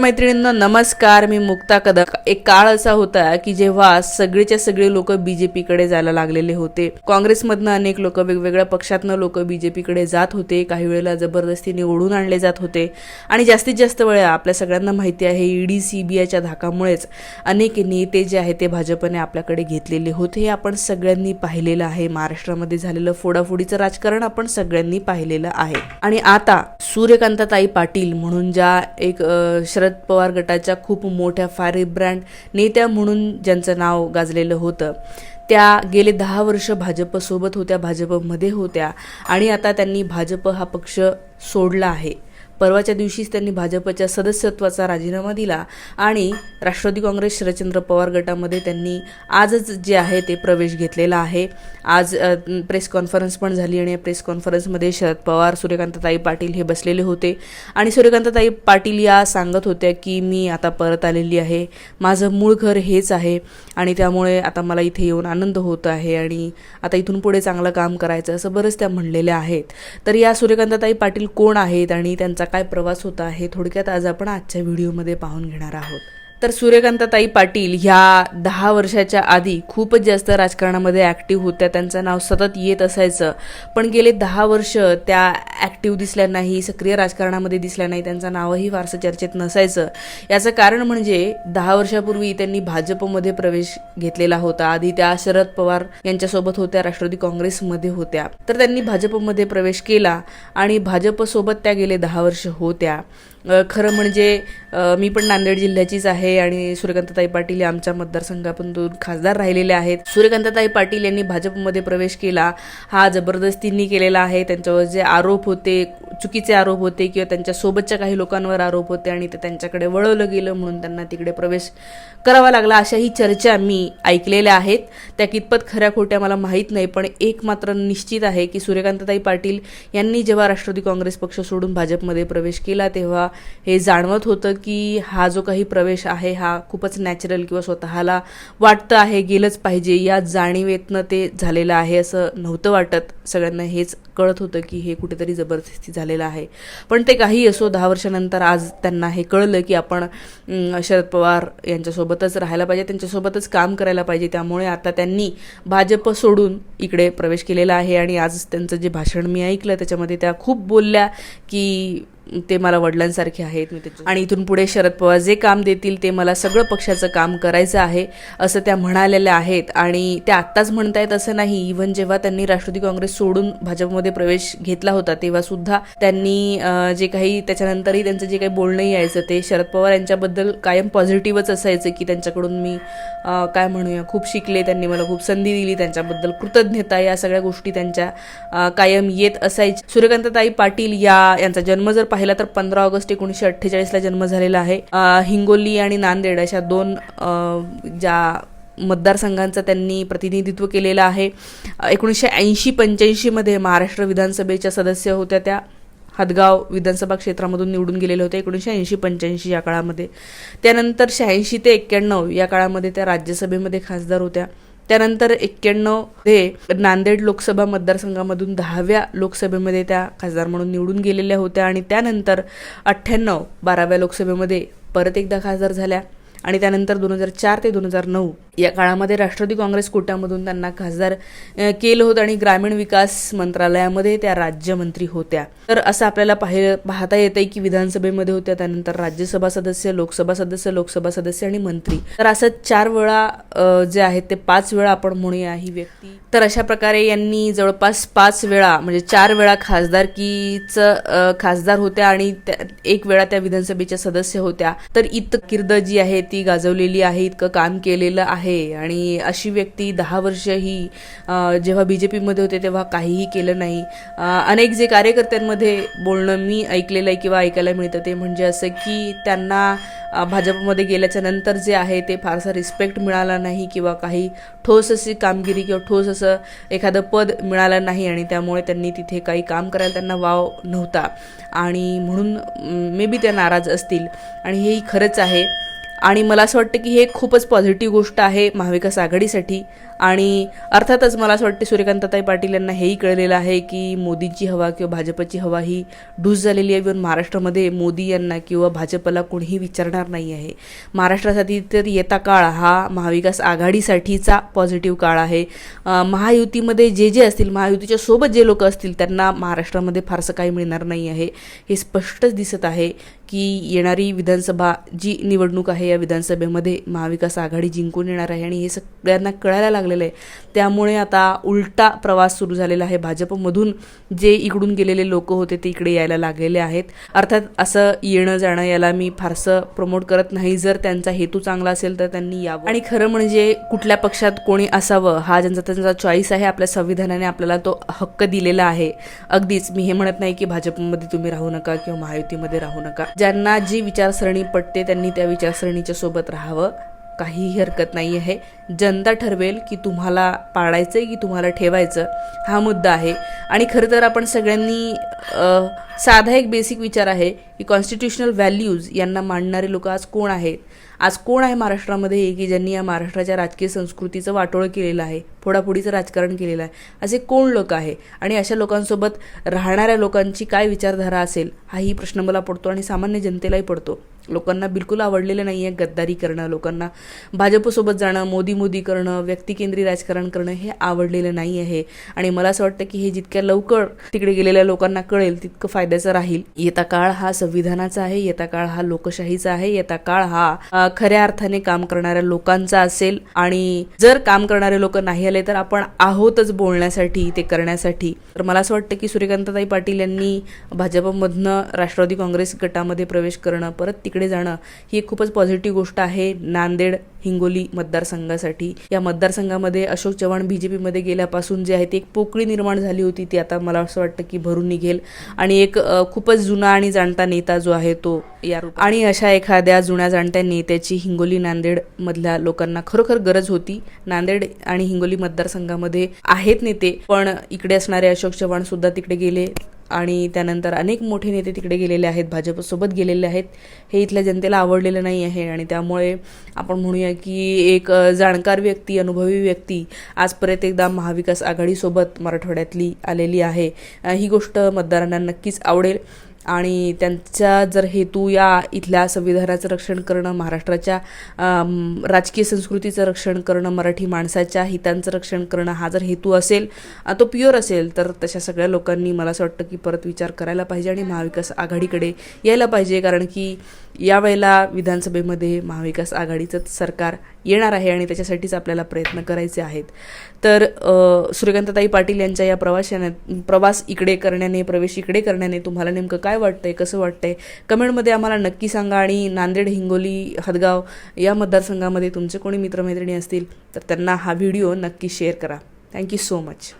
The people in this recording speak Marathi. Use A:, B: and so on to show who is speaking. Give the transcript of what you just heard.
A: मैत्रिणींना नमस्कार. मी मुक्ता कदम. एक काळ असा होता की जेव्हा सगळेच्या सगळे लोक बीजेपीकडे जायला लागलेले होते. काँग्रेसमधनं अनेक लोक वेगवेगळ्या पक्षातनं लोक बीजेपीकडे जात होते. काही वेळेला जबरदस्तीने ओढून आणले जात होते. आणि जास्तीत जास्त वेळा आपल्या सगळ्यांना माहिती आहे ईडी सीबीआयच्या धाकामुळेच अनेक नेते जे आहेत ते भाजपने आपल्याकडे घेतलेले होते. हे आपण सगळ्यांनी पाहिलेलं आहे. महाराष्ट्रामध्ये झालेलं फोडाफोडीचं राजकारण आपण सगळ्यांनी पाहिलेलं आहे. आणि आता सूर्यकांताताई पाटील म्हणून ज्या एक श्रद्धा शरद पवार गटाच्या खूप मोठ्या फायर ब्रँड नेत्या म्हणून ज्यांचं नाव गाजलेलं होतं. त्या गेले दहा वर्ष भाजपसोबत होत्या भाजपमध्ये होत्या आणि आता त्यांनी भाजप हा पक्ष सोडला आहे. परवाच्या दिवशीच त्यांनी भाजपच्या सदस्यत्वाचा राजीनामा दिला आणि राष्ट्रवादी काँग्रेस शरदचंद्र पवार गटामध्ये त्यांनी आजच जे आहे ते प्रवेश घेतलेला आहे. आज प्रेस कॉन्फरन्स पण झाली आणि या प्रेस कॉन्फरन्समध्ये शरद पवार सूर्यकांतताई पाटील हे बसलेले होते. आणि सूर्यकांतताई पाटील या सांगत होत्या की मी आता परत आलेली आहे. माझं मूळ घर हेच आहे आणि त्यामुळे आता मला इथे येऊन आनंद होत आहे आणि आता इथून पुढे चांगलं काम करायचं असं बरंच त्या म्हणलेल्या आहेत. तर या सूर्यकांतताई पाटील कोण आहेत आणि त्यांचा काय प्रवास होता हे थोडक्यात आज आपण आजच्या व्हिडिओमध्ये पाहून घेणार आहोत. तर सूर्यकांताताई पाटील ह्या दहा वर्षाच्या आधी खूपच जास्त राजकारणामध्ये ॲक्टिव्ह होत्या. त्यांचं नाव सतत येत असायचं. पण गेले दहा वर्ष त्या ॲक्टिव्ह दिसल्या नाही सक्रिय राजकारणामध्ये दिसल्या नाही. त्यांचं नावही फारसं चर्चेत नसायचं. याचं कारण म्हणजे दहा वर्षापूर्वी त्यांनी भाजपमध्ये प्रवेश घेतलेला होता. आधी त्या शरद पवार यांच्यासोबत होत्या राष्ट्रवादी काँग्रेसमध्ये होत्या. तर त्यांनी भाजपमध्ये प्रवेश केला आणि भाजपसोबत त्या गेले दहा वर्ष होत्या. खरं म्हणजे मी पण नांदेड जिल्ह्याचीच आहे आणि सूर्यकांतताई पाटील या आमच्या मतदारसंघातून खासदार राहिलेले आहेत. सूर्यकांतताई पाटील यांनी भाजपमध्ये प्रवेश केला. हा जबरदस्तींनी केलेला आहे. त्यांच्यावर जे आरोप होते चुकीचे आरोप होते किंवा त्यांच्यासोबतच्या काही लोकांवर आरोप होते आणि ते त्यांच्याकडे वळवलं गेलं म्हणून त्यांना तिकडे प्रवेश करावा लागला अशाही चर्चा मी ऐकलेल्या आहेत. त्या कितपत खऱ्या खोट्या मला माहीत नाही पण एक मात्र निश्चित आहे की सूर्यकांतताई पाटील यांनी जेव्हा राष्ट्रवादी काँग्रेस पक्ष सोडून भाजपमध्ये प्रवेश केला तेव्हा हे जाणवत होतं की हा जो काही प्रवेश आहे हा खूपच नॅचरल किंवा स्वतःला वाटतं आहे गेलंच पाहिजे. या जाणीवेतनं ते झालेलं आहे असं नव्हतं वाटत. सगळ्यांना हेच कळत होतं की हे कुठेतरी जबरदस्ती झालेलं आहे. पण ते काही असो दहा वर्षानंतर आज त्यांना हे कळलं की आपण शरद पवार यांच्यासोबतच राहायला पाहिजे त्यांच्यासोबतच काम करायला पाहिजे. त्यामुळे आता त्यांनी भाजप सोडून इकडे प्रवेश केलेला आहे. आणि आज त्यांचं जे भाषण मी ऐकलं त्याच्यामध्ये त्या खूप बोलल्या की ते मला वडिलांसारखे आहेत. आणि इथून पुढे शरद पवार जे काम देतील ते मला सगळं पक्षाचं काम करायचं आहे असं त्या म्हणालेल्या आहेत. आणि त्या आत्ताच म्हणतायत असं नाही. इव्हन जेव्हा त्यांनी राष्ट्रवादी काँग्रेस सोडून भाजपमध्ये प्रवेश घेतला होता तेव्हा सुद्धा त्यांनी जे काही त्याच्यानंतरही त्यांचं जे काही बोलणं यायचं ते शरद पवार यांच्याबद्दल कायम पॉझिटिव्हच असायचं की त्यांच्याकडून मी काय म्हणूया खूप शिकले त्यांनी मला खूप संधी दिली त्यांच्याबद्दल कृतज्ञता या सगळ्या गोष्टी त्यांच्या कायम येत असायच्या. सूर्यकांतताई पाटील या यांचा जन्म जर पाहिला तर पंधरा ऑगस्ट एकोणीसशे अठ्ठेचाळीसला जन्म झालेला आहे. हिंगोली आणि नांदेड अशा दोन ज्या मतदारसंघांचं त्यांनी प्रतिनिधित्व केलेलं आहे. एकोणीसशे ऐंशी पंच्याऐंशीमध्ये महाराष्ट्र विधानसभेच्या सदस्य होत्या त्या. हदगाव विधानसभा क्षेत्रामधून निवडून गेलेले होते एकोणीसशे ऐंशी पंच्याऐंशी या काळामध्ये. त्यानंतर शहाऐंशी ते एक्क्याण्णव या काळामध्ये त्या राज्यसभेमध्ये खासदार होत्या. त्यानंतर एक्क्याण्णव ते नांदेड लोकसभा मतदारसंघामधून दहाव्या लोकसभेमध्ये त्या खासदार म्हणून निवडून गेलेल्या होत्या आणि त्यानंतर अठ्ठ्याण्णव बाराव्या लोकसभेमध्ये परत एकदा खासदार झाल्या. आणि त्यानंतर दोन हजार चार ते दोन हजार नऊ या काळामध्ये राष्ट्रवादी काँग्रेस कोट्यामधून त्यांना खासदार केलं होतं आणि ग्रामीण विकास मंत्रालयामध्ये त्या राज्यमंत्री होत्या. तर असं आपल्याला पाहि पाहता येतंय की विधानसभेमध्ये होत्या त्यानंतर राज्यसभा सदस्य लोकसभा सदस्य लोकसभा सदस्य आणि मंत्री. तर असं चार वेळा जे आहेत ते पाच वेळा आपण म्हणूया ही व्यक्ती. तर अशा प्रकारे यांनी जवळपास पाच वेळा म्हणजे चार वेळा खासदारकीचं खासदार होत्या आणि त्या- एक वेळा त्या विधानसभेच्या सदस्य होत्या. तर इत किर्द जी आहे ती गाजवलेली आहे इतकं काम केलेलं आहे. आणि अशी व्यक्ती दहा वर्षही जेव्हा बी जे पीमध्ये होते तेव्हा काहीही केलं नाही. अनेक जे कार्यकर्त्यांमध्ये बोलणं मी ऐकलेलं आहे किंवा ऐकायला मिळतं ते म्हणजे असं की त्यांना भाजपमध्ये गेल्याच्यानंतर जे आहे ते फारसा रिस्पेक्ट मिळाला नाही किंवा काही ठोस अशी कामगिरी किंवा ठोस असं एखादं पद मिळालं नाही आणि त्यामुळे त्यांनी तिथे काही काम करायला त्यांना वाव नव्हता. आणि म्हणून मे बी त्या नाराज असतील. आणि हेही खरंच आहे. आणि मला असं वाटतं की हे खूपच पॉझिटिव्ह गोष्ट आहे महाविकास आघाडीसाठी. आणि अर्थातच मला असं वाटतं सूर्यकांतताई पाटील यांना हेही कळलेलं आहे की मोदींची हवा किंवा भाजपची हवा ही डूस झालेली आहे. इव्हन महाराष्ट्रामध्ये मोदी यांना किंवा भाजपला कोणीही विचारणार नाही आहे. महाराष्ट्रासाठी तर येता काळ हा महाविकास आघाडीसाठीचा पॉझिटिव्ह काळ आहे. महायुतीमध्ये जे जे असतील महायुतीच्या सोबत जे लोक असतील त्यांना महाराष्ट्रामध्ये फारसं काही मिळणार नाही आहे. हे स्पष्टच दिसत आहे. की येणारी विधानसभा जी निवडणूक आहे या विधानसभेमध्ये महाविकास आघाडी जिंकून येणार आहे आणि हे सगळ्यांना कळायला लागलेलं आहे. त्यामुळे आता उलटा प्रवास सुरू झालेला आहे. भाजपमधून जे इकडून गेलेले लोक होते ते इकडे यायला लागलेले आहेत. अर्थात असं येणं जाणं याला मी फारसं प्रमोट करत नाही. जर त्यांचा हेतू चांगला असेल तर त्यांनी यावं. आणि खरं म्हणजे कुठल्या पक्षात कोणी असावं हा ज्यांचा त्यांचा चॉईस आहे आपल्या संविधानाने आपल्याला तो हक्क दिलेला आहे. अगदीच मी हे म्हणत नाही की भाजपमध्ये तुम्ही राहू नका किंवा महायुतीमध्ये राहू नका. ज्यांना जी विचारसरणी पटते त्यांनी त्या विचारसरणीच्या सोबत राहावं. काहीही हरकत नाही आहे. जनता ठरवेल की तुम्हाला पाळायचं आहे की तुम्हाला ठेवायचं हा मुद्दा आहे. आणि खरं तर आपण सगळ्यांनी साधा एक बेसिक विचार आहे की कॉन्स्टिट्युशनल व्हॅल्यूज यांना मांडणारे लोक आज कोण आहेत? आज कोण आहे महाराष्ट्रामध्ये की ज्यांनी या महाराष्ट्राच्या राजकीय संस्कृतीचं वाटोळं केलेलं आहे फोडाफोडीचं राजकारण केलेलं आहे? असे कोण लोक आहे? आणि अशा लोकांसोबत राहणाऱ्या लोकांची काय विचारधारा असेल? हाही प्रश्न मला पडतो आणि सामान्य जनतेलाही पडतो. लोकांना बिलकुल आवडलेलं नाही आहे गद्दारी करणं लोकांना भाजपसोबत जाणं मोदी मोदी करणं व्यक्तिकेंद्री राजकारण करणं हे आवडलेलं नाही आहे आणि मला असं वाटतं की हे जितक्या लवकर तिकडे गेलेल्या लोकांना कळेल तितकं फायद्याचं राहील. येता काळ हा संविधानाचा आहे येता काळ हा लोकशाहीचा आहे येता काळ हा खऱ्या अर्थाने काम करणाऱ्या लोकांचा असेल. आणि जर काम करणारे लोक नाही आले तर आपण आहोतच बोलण्यासाठी ते करण्यासाठी. तर मला असं वाटतं की सूर्यकांतताई पाटील यांनी भाजपमधनं राष्ट्रवादी काँग्रेस गटामध्ये प्रवेश करणं परत तिकडे जाणं ही एक खूपच पॉझिटिव्ह गोष्ट आहे नांदेड हिंगोली मतदारसंघासाठी. या मतदारसंघामध्ये अशोक चव्हाण बीजेपीमध्ये गेल्यापासून जे आहे ती एक पोकळी निर्माण झाली होती ती आता मला असं वाटतं की भरून निघेल. आणि एक खूपच जुना आणि जाणता नेता जो आहे तो या आणि अशा एखाद्या जुन्या जाणत्या नेत्याची हिंगोली नांदेड मधल्या लोकांना खरोखर गरज होती. नांदेड आणि हिंगोली मतदारसंघामध्ये आहेत नेते पण इकडे असणारे अशोक चव्हाण सुद्धा तिकडे गेले. आणि त्यानंतर अनेक मोठे नेते तिकडे गेलेले आहेत भाजपसोबत गेलेले आहेत. हे इथल्या जनतेला आवडलेलं नाही आहे आणि त्यामुळे आपण म्हणूया की एक जाणकार व्यक्ती अनुभवी व्यक्ती आज परत एकदा महाविकास आघाडीसोबत मराठवाड्यातली आलेली आहे. ही गोष्ट मतदारांना नक्कीच आवडेल. आणि त्यांचा जर हेतू या इथल्या संविधानाचं रक्षण करणं महाराष्ट्राच्या राजकीय संस्कृतीचं रक्षण करणं मराठी माणसाच्या हितांचं रक्षण करणं हा जर हेतू असेल तो प्युअर असेल तर तशा सगळ्या लोकांनी मला असं वाटतं की परत विचार करायला पाहिजे आणि महाविकास आघाडीकडे यायला पाहिजे. कारण की यावेळेला विधानसभेमध्ये महाविकास आघाडीचं सरकार येणार आहे आणि त्याच्यासाठीच आपल्याला प्रयत्न करायचे आहेत. तर सूर्यकांतताई पाटील यांच्या या प्रवाशाने प्रवास इकडे करण्याने प्रवेश इकडे करण्याने तुम्हाला नेमकं काय काय वाटतंय कसं वाटतंय? कमेंटमध्ये आम्हाला नक्की सांगा आणि नांदेड हिंगोली हदगाव या मतदारसंघामध्ये तुमचे कोणी मित्रमैत्रिणी असतील तर त्यांना हा व्हिडिओ नक्की शेअर करा. Thank you so much